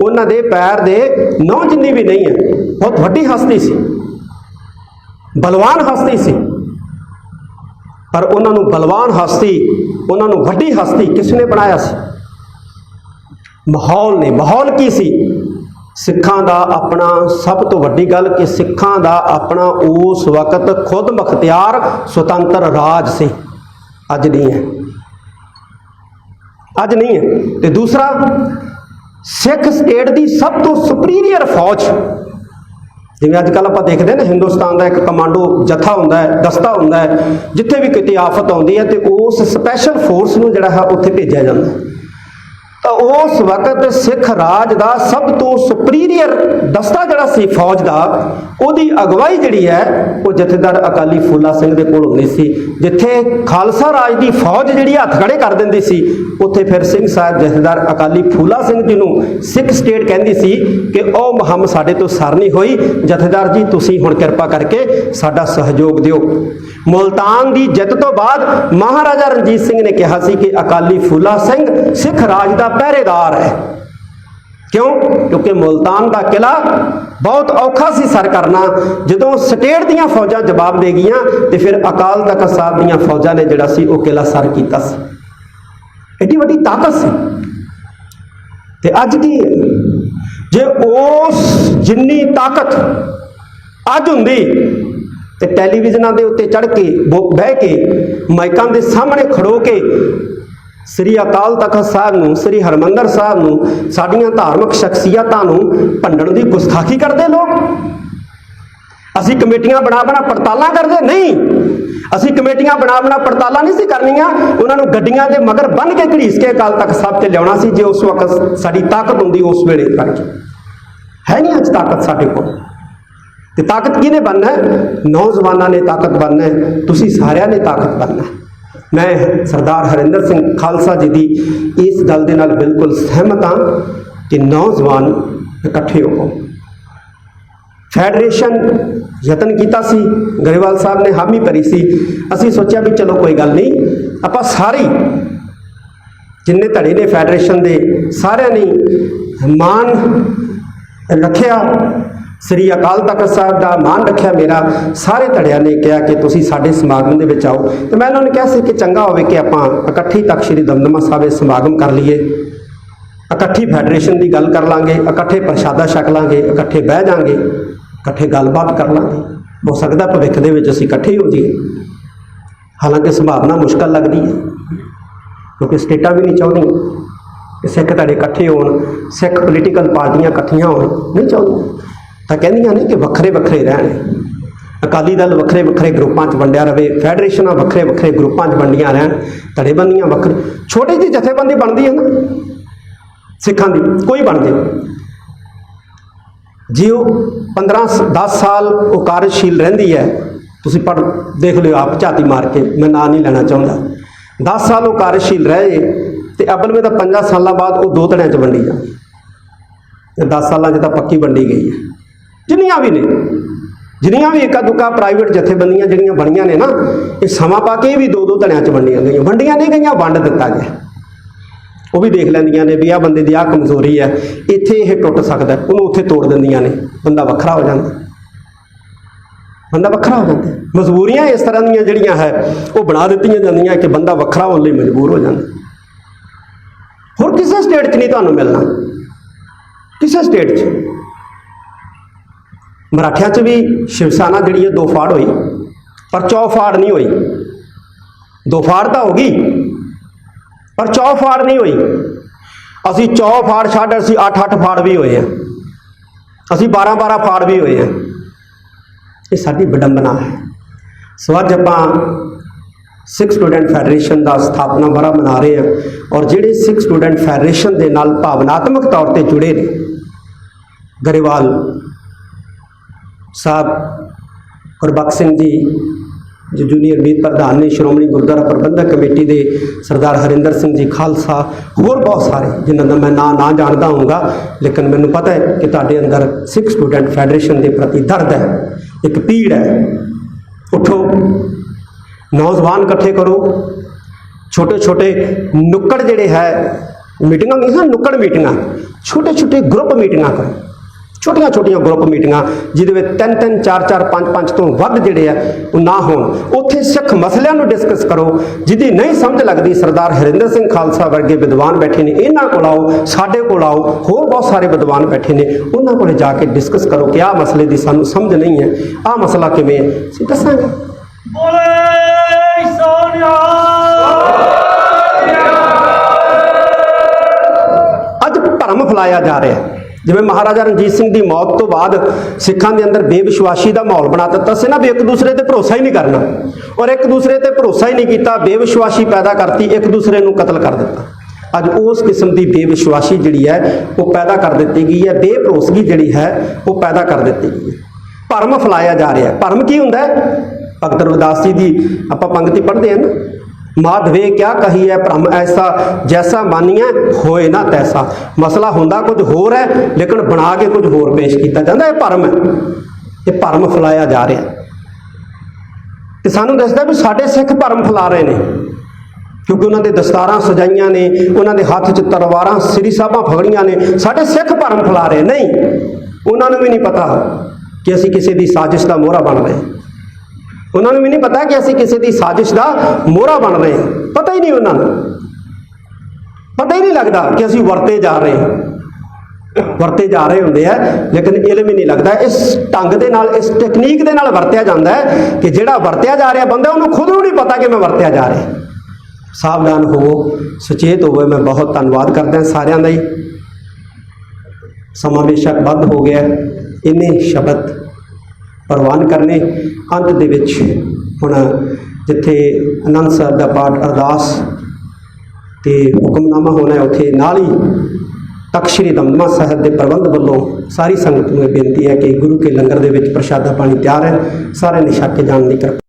ਉਹਨਾਂ ਦੇ ਪੈਰ ਦੇ ਨੌ ਜਿੰਨੀ ਵੀ ਨਹੀਂ ਹੈ ਬਹੁਤ ਵੱਡੀ ਹਸਤੀ ਸੀ। ਬਲਵਾਨ ਹਸਤੀ ਸੀ। ਪਰ ਉਹਨਾਂ ਨੂੰ ਬਲਵਾਨ ਹਸਤੀ, ਉਹਨਾਂ ਨੂੰ ਵੱਡੀ ਹਸਤੀ ਕਿਸ ਨੇ ਬਣਾਇਆ ਸੀ? ਮਾਹੌਲ ਨੇ। ਮਾਹੌਲ ਕੀ ਸੀ? ਸਿੱਖਾਂ ਦਾ ਆਪਣਾ ਸਭ ਤੋਂ ਵੱਡੀ ਗੱਲ ਕਿ ਸਿੱਖਾਂ ਦਾ ਆਪਣਾ ਉਸ ਵਕਤ ਖੁਦ ਮੁਖਤਿਆਰ ਸੁਤੰਤਰ ਰਾਜ ਸੀ। ਅੱਜ ਨਹੀਂ ਹੈ। ਅੱਜ ਨਹੀਂ ਹੈ। ਤੇ ਦੂਸਰਾ, ਸਿੱਖ ਸਟੇਟ ਦੀ ਸਭ ਤੋਂ ਸੁਪੀਰੀਅਰ ਫੌਜ ਜਿਵੇਂ ਅੱਜ ਕੱਲ ਆਪਾਂ ਦੇਖਦੇ ਨੇ, ਹਿੰਦੁਸਤਾਨ ਦਾ ਇੱਕ ਕਮਾਂਡੋ ਜਥਾ ਹੁੰਦਾ ਹੈ, ਦਸਤਾ ਹੁੰਦਾ ਹੈ, ਜਿੱਥੇ ਵੀ ਕਿਤੇ ਆਫਤ ਆਉਂਦੀ ਹੈ ਤੇ ਉਸ ਸਪੈਸ਼ਲ ਫੋਰਸ ਨੂੰ ਜਿਹੜਾ ਹੈ ਉੱਥੇ ਭੇਜਿਆ ਜਾਂਦਾ ਹੈ। ਤਾਂ ਉਸ ਵਕਤ ਸਿੱਖ ਰਾਜ ਦਾ ਸਭ ਤੋਂ ਸੁਪੀਰੀਅਰ ਦਸਤਾ ਜਿਹੜਾ ਸੀ ਫੌਜ ਦਾ, ਉਹਦੀ ਅਗਵਾਈ ਜਿਹੜੀ ਹੈ, ਉਹ ਜਥੇਦਾਰ ਅਕਾਲੀ ਫੂਲਾ ਸਿੰਘ ਦੇ ਕੋਲ ਹੁੰਦੀ ਸੀ, ਜਿੱਥੇ ਖਾਲਸਾ ਰਾਜ ਦੀ ਫੌਜ ਜਿਹੜੀ ਹੱਥ ਖੜੇ ਕਰ ਦਿੰਦੀ ਸੀ, ਉੱਥੇ ਫਿਰ ਸਿੰਘ ਸਾਹਿਬ ਜਥੇਦਾਰ ਅਕਾਲੀ ਫੂਲਾ ਸਿੰਘ ਜੀ ਨੂੰ ਸਿੱਖ ਸਟੇਟ ਕਹਿੰਦੀ ਸੀ ਕਿ ਉਹ ਮੁਹਿੰਮ ਸਾਡੇ ਤੋਂ ਸਰ ਨਹੀਂ ਹੋਈ, ਜਥੇਦਾਰ ਜੀ, ਤੁਸੀਂ ਹੁਣ ਕਿਰਪਾ ਕਰਕੇ ਸਾਡਾ ਸਹਿਯੋਗ ਦਿਓ। ਮੁਲਤਾਨ ਦੀ ਜਿੱਤ ਤੋਂ ਬਾਅਦ ਮਹਾਰਾਜਾ ਰਣਜੀਤ ਸਿੰਘ ਨੇ ਕਿਹਾ ਸੀ ਕਿ ਅਕਾਲੀ ਫੂਲਾ ਸਿੰਘ ਸਿੱਖ ਰਾਜ ਦਾ ਪਹਿਰੇਦਾਰ ਹੈ। ਕਿਉਂ? ਕਿਉਂਕਿ ਮੁਲਤਾਨ ਦਾ ਕਿਲਾ ਬਹੁਤ ਔਖਾ ਸੀ ਸਰ ਕਰਨਾ। ਜਦੋਂ ਸਟੇਟ ਦੀਆਂ ਫੌਜਾਂ ਜਵਾਬ ਦੇ ਗਈਆਂ ਤੇ ਫਿਰ ਅਕਾਲ ਤਖਤ ਸਾਹਿਬ ਦੀਆਂ ਫੌਜਾਂ ਨੇ ਜਿਹੜਾ ਸੀ ਉਹ ਕਿਲਾ ਸਰ ਕੀਤਾ ਸੀ। ਐਡੀ ਵੱਡੀ ਤਾਕਤ ਸੀ। ਤੇ ਅੱਜ ਕੀ ਹੈ? ਜੇ ਉਸ ਜਿੰਨੀ ਤਾਕਤ ਅੱਜ ਹੁੰਦੀ ਤੇ ਟੈਲੀਵਿਜ਼ਨਾਂ ਦੇ ਉੱਤੇ ਚੜ ਕੇ, ਬੋ- ਬਹਿ ਕੇ, ਮਾਈਕਾਂ ਦੇ ਸਾਹਮਣੇ ਖੜੋ ਕੇ ਸ੍ਰੀ ਅਕਾਲ ਤਖਤ ਸਾਹਿਬ ਨੂੰ, ਸ੍ਰੀ ਹਰਮੰਦਰ ਸਾਹਿਬ ਨੂੰ, ਸਾਡੀਆਂ ਧਾਰਮਿਕ ਸ਼ਖਸੀਅਤਾਂ ਨੂੰ ਭੰਡਣ ਦੀ ਗੁਸਤਾਖੀ ਕਰਦੇ ਲੋਕ। ਅਸੀਂ ਕਮੇਟੀਆਂ ਬਣਾ ਬਣਾ ਪੜਤਾਲਾਂ ਕਰਦੇ, ਨਹੀਂ। ਅਸੀਂ ਕਮੇਟੀਆਂ ਬਣਾ ਬਣਾ ਪੜਤਾਲਾਂ ਨਹੀਂ ਸੀ ਕਰਨੀਆਂ। ਉਹਨਾਂ ਨੂੰ ਗੱਡੀਆਂ ਦੇ ਮਗਰ ਬੰਨ ਕੇ ਘੜੀਸ ਕੇ ਅਕਾਲ ਤਖਤ ਸਾਹਿਬ ਤੇ ਲਿਆਉਣਾ ਸੀ, ਜੇ ਉਸ ਵਕਤ ਸਾਡੀ ਤਾਕਤ ਹੁੰਦੀ ਉਸ ਵੇਲੇ ਕਰਕੇ ਹੈ ਨਹੀਂ ਅੱਜ ਤਾਕਤ ਸਾਡੇ ਕੋਲ। ਤੇ ਤਾਕਤ ਕਿਹਨੇ ਬਣਨਾ ਹੈ? ਨੌਜਵਾਨਾਂ ਨੇ ਤਾਕਤ ਬਣਨਾ ਹੈ, ਤੁਸੀਂ ਸਾਰਿਆਂ ਨੇ ਤਾਕਤ ਬਣਨਾ ਹੈ। ਮੈਂ ਸਰਦਾਰ ਹਰਿੰਦਰ ਸਿੰਘ ਖਾਲਸਾ ਜੀ ਦੀ ਇਸ ਗੱਲ ਦੇ ਨਾਲ ਬਿਲਕੁਲ ਸਹਿਮਤ ਹਾਂ ਕਿ ਨੌਜਵਾਨ ਇਕੱਠੇ ਹੋਵੋ ਫੈਡਰੇਸ਼ਨ ਯਤਨ ਕੀਤਾ ਸੀ ਗਰੇਵਾਲ ਸਾਹਿਬ ਨੇ ਹਾਮੀ ਭਰੀ ਸੀ ਅਸੀਂ ਸੋਚਿਆ ਵੀ ਚਲੋ ਕੋਈ ਗੱਲ ਨਹੀਂ ਆਪਾਂ ਸਾਰੇ ਜਿੰਨੇ ਧੜੇ ਨੇ ਫੈਡਰੇਸ਼ਨ ਦੇ ਸਾਰਿਆਂ ਨੇ ਮਾਨ ਰੱਖਿਆ ਸ੍ਰੀ ਅਕਾਲ ਤਖਤ ਸਾਹਿਬ ਦਾ ਮਾਨ ਰੱਖਿਆ ਮੇਰਾ। ਸਾਰੇ ਧੜਿਆਂ ਨੇ ਕਿਹਾ ਕਿ ਤੁਸੀਂ ਸਾਡੇ ਸਮਾਗਮ ਦੇ ਵਿੱਚ ਆਓ। ਤੇ ਮੈਂ ਉਹਨਾਂ ਨੂੰ ਕਿਹਾ ਸੀ ਕਿ ਚੰਗਾ ਹੋਵੇ ਕਿ ਆਪਾਂ ਇਕੱਠੀ ਤੱਕ ਸ੍ਰੀ ਦਮਦਮਾ ਸਾਹਿਬ ਦੇ ਸਮਾਗਮ ਕਰ ਲਈਏ। ਇਕੱਠੀ ਫੈਡਰੇਸ਼ਨ ਦੀ ਗੱਲ ਕਰ ਲਾਂਗੇ, ਇਕੱਠੇ ਪ੍ਰਸ਼ਾਦਾ ਛਕ ਲਾਂਗੇ, ਇਕੱਠੇ ਬਹਿ ਜਾਾਂਗੇ, ਇਕੱਠੇ ਗੱਲਬਾਤ ਕਰ ਲਾਂਗੇ। ਹੋ ਸਕਦਾ ਭਵਿੱਖ ਦੇ ਵਿੱਚ ਅਸੀਂ ਇਕੱਠੇ ਹੋ ਜਾਈਏ। ਹਾਲਾਂਕਿ ਸੰਭਾਵਨਾ ਮੁਸ਼ਕਲ ਲੱਗਦੀ ਹੈ, ਕਿਉਂਕਿ ਸਟੇਟਾਂ ਵੀ ਨਹੀਂ ਚਾਹੁੰਦੀਆਂ ਕਿ ਸਿੱਖ ਧੜੇ ਇਕੱਠੇ ਹੋਣ, ਸਿੱਖ ਪੋਲੀਟੀਕਲ ਪਾਰਟੀਆਂ ਇਕੱਠੀਆਂ ਹੋਣ, ਨਹੀਂ ਚਾਹੁੰਦੀਆਂ। ਤਾਂ ਕਹਿੰਦੀਆਂ ਨੇ ਕਿ ਵੱਖਰੇ ਵੱਖਰੇ ਰਹਿਣ। ਅਕਾਲੀ ਦਲ ਵੱਖਰੇ ਵੱਖਰੇ ਗਰੁੱਪਾਂ 'ਚ ਵੰਡਿਆ ਰਵੇ, ਫੈਡਰੇਸ਼ਨਾਂ ਵੱਖਰੇ ਵੱਖਰੇ ਗਰੁੱਪਾਂ 'ਚ ਵੰਡੀਆਂ ਰਹਿਣ, ਧੜੇਬੰਦੀਆਂ ਵੱਖਰੇ, ਛੋਟੀ ਜਿਹੀ ਜਥੇਬੰਦੀ ਬਣਦੀ ਹੈ ਨਾ, ਸਿੱਖਾਂ ਦੀ, ਕੋਈ ਬਣ ਜੇ ਜੇ ਉਹ 15 ਸ- 10 ਸਾਲ ਉਹ ਕਾਰਜਸ਼ੀਲ ਰਹਿੰਦੀ ਹੈ, ਤੁਸੀਂ ਪੜ ਦੇਖ ਲਿਓ, ਆਪ ਝਾਤੀ ਮਾਰ ਕੇ, ਮੈਂ ਨਾਂ ਨਹੀਂ ਲੈਣਾ ਚਾਹੁੰਦਾ। 10 ਸਾਲ ਉਹ ਕਾਰਜਸ਼ੀਲ ਰਹੇ ਤੇ ਅਬਲ ਵਿੱਚ ਤਾਂ 5 ਸਾਲਾਂ ਬਾਅਦ ਉਹ ਦੋ ਧੜਿਆਂ 'ਚ ਵੰਡੀ ਜਾਂਦੀ ਤੇ 10 ਸਾਲਾਂ 'ਚ ਤਾਂ ਪੱਕੀ ਵੰਡੀ ਗਈ ਹੈ। ਜਿੰਨੀਆਂ ਵੀ ਨੇ, ਜਿੰਨੀਆਂ ਵੀ ਇੱਕਾ ਦੁੱਕਾ ਪ੍ਰਾਈਵੇਟ ਜਥੇਬੰਦੀਆਂ ਜਿਹੜੀਆਂ ਬਣੀਆਂ ਨੇ ਨਾ, ਇਹ ਸਮਾਂ ਪਾ ਕੇ ਇਹ ਵੀ ਦੋ ਦੋ ਧੜਿਆਂ 'ਚ ਵੰਡੀਆਂ ਗਈਆਂ। ਵੰਡੀਆਂ ਨਹੀਂ ਗਈਆਂ, ਵੰਡ ਦਿੱਤਾ ਗਿਆ। ਉਹ ਵੀ ਦੇਖ ਲੈਂਦੀਆਂ ਨੇ ਵੀ ਆਹ ਬੰਦੇ ਦੀ ਆਹ ਕਮਜ਼ੋਰੀ ਹੈ, ਇੱਥੇ ਇਹ ਟੁੱਟ ਸਕਦਾ ਉਹਨੂੰ ਉੱਥੇ ਤੋੜ ਦਿੰਦੀਆਂ ਨੇ, ਬੰਦਾ ਵੱਖਰਾ ਹੋ ਜਾਂਦਾ। ਬੰਦਾ ਵੱਖਰਾ ਹੋ ਜਾਂਦਾ। ਮਜਬੂਰੀਆਂ ਇਸ ਤਰ੍ਹਾਂ ਦੀਆਂ ਜਿਹੜੀਆਂ ਹੈ, ਉਹ ਬਣਾ ਦਿੱਤੀਆਂ ਜਾਂਦੀਆਂ ਕਿ ਬੰਦਾ ਵੱਖਰਾ ਹੋਣ ਲਈ ਮਜਬੂਰ ਹੋ ਜਾਂਦਾ। ਹੋਰ ਕਿਸੇ ਸਟੇਟ 'ਚ ਨਹੀਂ ਤੁਹਾਨੂੰ ਮਿਲਣਾ। ਕਿਸੇ ਸਟੇਟ 'ਚ। ਮਰਾਠਿਆਂ 'ਚ ਵੀ ਸ਼ਿਵ ਸੈਨਾ ਜਿਹੜੀ ਹੈ ਦੋ ਫਾੜ ਹੋਈ, ਪਰ ਚੌ ਫਾੜ ਨਹੀਂ ਹੋਈ। ਦੋ ਫਾੜ ਤਾਂ ਹੋ ਗਈ, ਪਰ ਚੌ ਫਾੜ ਨਹੀਂ ਹੋਈ। ਅਸੀਂ ਚੌ ਫਾੜ ਛੱਡ, ਅਸੀਂ 8-8 ਫਾੜ ਵੀ ਹੋਏ ਆ। ਅਸੀਂ 12-12 ਫਾੜ ਵੀ ਹੋਏ ਆ। ਇਹ ਸਾਡੀ ਵਿਡੰਬਨਾ ਹੈ। ਸੋ ਅੱਜ ਆਪਾਂ ਸਿੱਖ ਸਟੂਡੈਂਟ ਫੈਡਰੇਸ਼ਨ ਦਾ ਸਥਾਪਨਾ ਬੜਾ ਮਨਾ ਰਹੇ ਹਾਂ ਔਰ ਜਿਹੜੇ ਸਿੱਖ ਸਟੂਡੈਂਟ ਫੈਡਰੇਸ਼ਨ ਦੇ ਨਾਲ ਭਾਵਨਾਤਮਕ ਤੌਰ ਤੇ ਜੁੜੇ ਨੇ, ਗਰੇਵਾਲ ਸਾਹਿਬ ਗੁਰਬਖਸ਼ ਸਿੰਘ ਜੀ, ਜੋ ਜੂਨੀਅਰ ਮੀਤ ਪ੍ਰਧਾਨ ਨੇ ਸ਼੍ਰੋਮਣੀ ਗੁਰਦੁਆਰਾ ਪ੍ਰਬੰਧਕ ਕਮੇਟੀ ਦੇ ਸਰਦਾਰ ਹਰਿੰਦਰ ਸਿੰਘ ਜੀ ਖਾਲਸਾ, ਹੋਰ ਬਹੁਤ ਸਾਰੇ, ਜਿਨ੍ਹਾਂ ਦਾ ਮੈਂ ਨਾਂ ਨਾ ਜਾਣਦਾ ਹੋਊਗਾ, ਲੇਕਿਨ ਮੈਨੂੰ ਪਤਾ ਹੈ ਕਿ ਤੁਹਾਡੇ ਅੰਦਰ ਸਿੱਖ ਸਟੂਡੈਂਟ ਫੈਡਰੇਸ਼ਨ ਦੇ ਪ੍ਰਤੀ ਦਰਦ ਹੈ, ਇੱਕ ਪੀੜ ਹੈ। ਉਠੋ, ਨੌਜਵਾਨ ਇਕੱਠੇ ਕਰੋ। ਛੋਟੇ ਛੋਟੇ ਨੁੱਕੜ ਜਿਹੜੇ ਹੈ, ਮੀਟਿੰਗਾਂ ਨਹੀਂ ਹਨ ਨੁੱਕੜ ਮੀਟਿੰਗਾਂ ਛੋਟੇ ਛੋਟੇ ਗਰੁੱਪ ਮੀਟਿੰਗਾਂ ਕਰੋ। ਛੋਟੀਆਂ ਛੋਟੀਆਂ ਗਰੁੱਪ ਮੀਟਿੰਗਾਂ ਜਿਹਦੇ ਵਿੱਚ ਤਿੰਨ ਤਿੰਨ ਚਾਰ ਚਾਰ ਪੰਜ ਪੰਜ ਤੋਂ ਵੱਧ ਜਿਹੜੇ ਆ ਉਹ ਨਾ ਹੋਣ। ਉੱਥੇ ਸਿੱਖ ਮਸਲਿਆਂ ਨੂੰ ਡਿਸਕਸ ਕਰੋ ਜਿਹਦੀ ਨਹੀਂ ਸਮਝ ਲੱਗਦੀ ਸਰਦਾਰ ਹਰਿੰਦਰ ਸਿੰਘ ਖਾਲਸਾ ਵਰਗੇ ਵਿਦਵਾਨ ਬੈਠੇ ਨੇ ਇਹਨਾਂ ਕੋਲ ਆਓ ਸਾਡੇ ਕੋਲ ਆਓ ਹੋਰ ਬਹੁਤ ਸਾਰੇ ਵਿਦਵਾਨ ਬੈਠੇ ਨੇ ਉਹਨਾਂ ਕੋਲੇ ਜਾ ਕੇ ਡਿਸਕਸ ਕਰੋ ਕਿ ਆਹ ਮਸਲੇ ਦੀ ਸਾਨੂੰ ਸਮਝ ਨਹੀਂ ਹੈ। ਆਹ ਮਸਲਾ ਕਿਵੇਂ ਹੈ? ਅਸੀਂ ਦੱਸਾਂਗੇ। ਬੋਲੇ ਸੋਨਿਆ। ਅੱਜ ਭਰਮ ਫੈਲਾਇਆ ਜਾ ਰਿਹਾ। ਹੈ ਜਿਵੇਂ ਮਹਾਰਾਜਾ ਰਣਜੀਤ ਸਿੰਘ ਦੀ ਮੌਤ ਤੋਂ ਬਾਅਦ ਸਿੱਖਾਂ ਦੇ ਅੰਦਰ ਬੇਵਿਸ਼ਵਾਸੀ ਦਾ ਮਾਹੌਲ ਬਣਾ ਦਿੱਤਾ ਸੀ ਨਾ ਵੀ ਇੱਕ ਦੂਸਰੇ ਤੇ ਭਰੋਸਾ ਹੀ ਨਹੀਂ ਕਰਨਾ। ਔਰ ਇੱਕ ਦੂਸਰੇ ਤੇ ਭਰੋਸਾ ਹੀ ਨਹੀਂ ਕੀਤਾ, ਬੇਵਿਸ਼ਵਾਸੀ ਪੈਦਾ ਕਰਤੀ, ਇੱਕ ਦੂਸਰੇ ਨੂੰ ਕਤਲ ਕਰ ਦਿੱਤਾ। ਅੱਜ ਉਸ ਕਿਸਮ ਦੀ ਬੇਵਿਸ਼ਵਾਸੀ ਜਿਹੜੀ ਹੈ, ਉਹ ਪੈਦਾ ਕਰ ਦਿੱਤੀ ਗਈ ਹੈ। ਬੇਭਰੋਸਗੀ ਜਿਹੜੀ ਹੈ, ਉਹ ਪੈਦਾ ਕਰ ਦਿੱਤੀ ਗਈ ਹੈ। ਭਰਮ ਫੈਲਾਇਆ ਜਾ ਰਿਹਾ ਹੈ। ਭਰਮ ਕੀ ਹੁੰਦਾ ਹੈ? ਭਗਤ ਰਵਿਦਾਸ ਜੀ ਦੀ ਆਪਾਂ ਪੰਕਤੀ ਪੜ੍ਹਦੇ ਹਾਂ ਨਾ। ਮਾਧਵੇ ਕਿਆ ਕਹੀ ਹੈ ਭ੍ਰਮ ਐਸਾ, ਜੈਸਾ ਮਾਨੀਐ ਹੋਏ ਨਾ ਤੈਸਾ। ਮਸਲਾ ਹੁੰਦਾ ਕੁਝ ਹੋਰ ਹੈ ਲੇਕਿਨ ਬਣਾ ਕੇ ਕੁਝ ਹੋਰ ਪੇਸ਼ ਕੀਤਾ ਜਾਂਦਾ, ਇਹ ਭਰਮ ਹੈ ਇਹ ਭਰਮ ਫੈਲਾਇਆ ਜਾ ਰਿਹਾ। ਹੈ। ਤੇ ਸਾਨੂੰ ਦੱਸਦਾ ਵੀ ਸਾਡੇ ਸਿੱਖ ਭਰਮ ਫੈਲਾ ਰਹੇ ਨੇ। ਕਿਉਂਕਿ ਉਹਨਾਂ ਦੇ ਦਸਤਾਰਾਂ ਸਜਾਈਆਂ ਨੇ, ਉਹਨਾਂ ਦੇ ਹੱਥ 'ਚ ਤਲਵਾਰਾਂ, ਸ੍ਰੀ ਸਾਹਿਬਾਂ ਫਗੜੀਆਂ ਨੇ। ਸਾਡੇ ਸਿੱਖ ਭਰਮ ਫੈਲਾ ਰਹੇ, ਨਹੀਂ। ਉਹਨਾਂ ਨੂੰ ਵੀ ਨਹੀਂ ਪਤਾ ਕਿ ਅਸੀਂ ਕਿਸੇ ਦੀ ਸਾਜ਼ਿਸ਼ ਦਾ ਮੋਹਰਾ ਬਣ ਰਹੇ। ਉਹਨਾਂ ਨੂੰ ਵੀ ਨਹੀਂ ਪਤਾ ਕਿ ਅਸੀਂ ਕਿਸੇ ਦੀ ਸਾਜ਼ਿਸ਼ ਦਾ ਮੋਹਰਾ ਬਣ ਰਹੇ ਹਾਂ। ਪਤਾ ਹੀ ਨਹੀਂ ਉਹਨਾਂ ਨੂੰ। ਪਤਾ ਹੀ ਨਹੀਂ ਲੱਗਦਾ ਕਿ ਅਸੀਂ ਵਰਤੇ ਜਾ ਰਹੇ ਹਾਂ। ਵਰਤੇ ਜਾ ਰਹੇ ਹੁੰਦੇ ਆ, ਲੇਕਿਨ ਇਲਮ ਹੀ ਨਹੀਂ ਲੱਗਦਾ। ਇਸ ਢੰਗ ਦੇ ਨਾਲ, ਇਸ ਟੈਕਨੀਕ ਦੇ ਨਾਲ ਵਰਤਿਆ ਜਾਂਦਾ ਹੈ ਕਿ ਜਿਹੜਾ ਵਰਤਿਆ ਜਾ ਰਿਹਾ ਬੰਦਾ, ਉਹਨੂੰ ਖੁਦ ਨੂੰ ਨਹੀਂ ਪਤਾ ਕਿ ਮੈਂ ਵਰਤਿਆ ਜਾ ਰਿਹਾ। ਸਾਵਧਾਨ ਹੋਵੋ, ਸੁਚੇਤ ਹੋਵੋ। ਮੈਂ ਬਹੁਤ ਧੰਨਵਾਦ ਕਰਦਾ ਸਾਰਿਆਂ ਦਾ ਹੀ। ਸਮਾਂ ਬੇਸ਼ੱਕ ਵੱਧ ਹੋ ਗਿਆ। ਹੈ। ਇੰਨੇ ਸ਼ਬਦ ਪ੍ਰਵਾਨ ਕਰਨੇ ਅੰਤ ਦੇ ਵਿੱਚ ਹੁਣ ਜਿੱਥੇ ਆਨੰਦ ਸਾਹਿਬ ਦਾ ਪਾਠ ਅਰਦਾਸ ਤੇ ਹੁਕਮਨਾਮਾ ਹੋਣਾ ਹੈ, ਉੱਥੇ ਨਾਲ ਹੀ ਤਖਤ ਸ੍ਰੀ ਦਮਦਮਾ ਸਾਹਿਬ ਦੇ ਪ੍ਰਬੰਧ ਵੱਲੋਂ ਸਾਰੀ ਸੰਗਤ ਨੂੰ ਇਹ ਬੇਨਤੀ ਹੈ ਕਿ ਗੁਰੂ ਕੇ ਲੰਗਰ ਦੇ ਵਿੱਚ ਪ੍ਰਸ਼ਾਦਾ ਪਾਣੀ ਤਿਆਰ ਹੈ, ਸਾਰੇ ਨੇ ਕੇ ਜਾਣ ਦੀ ਕਿਰਪਾ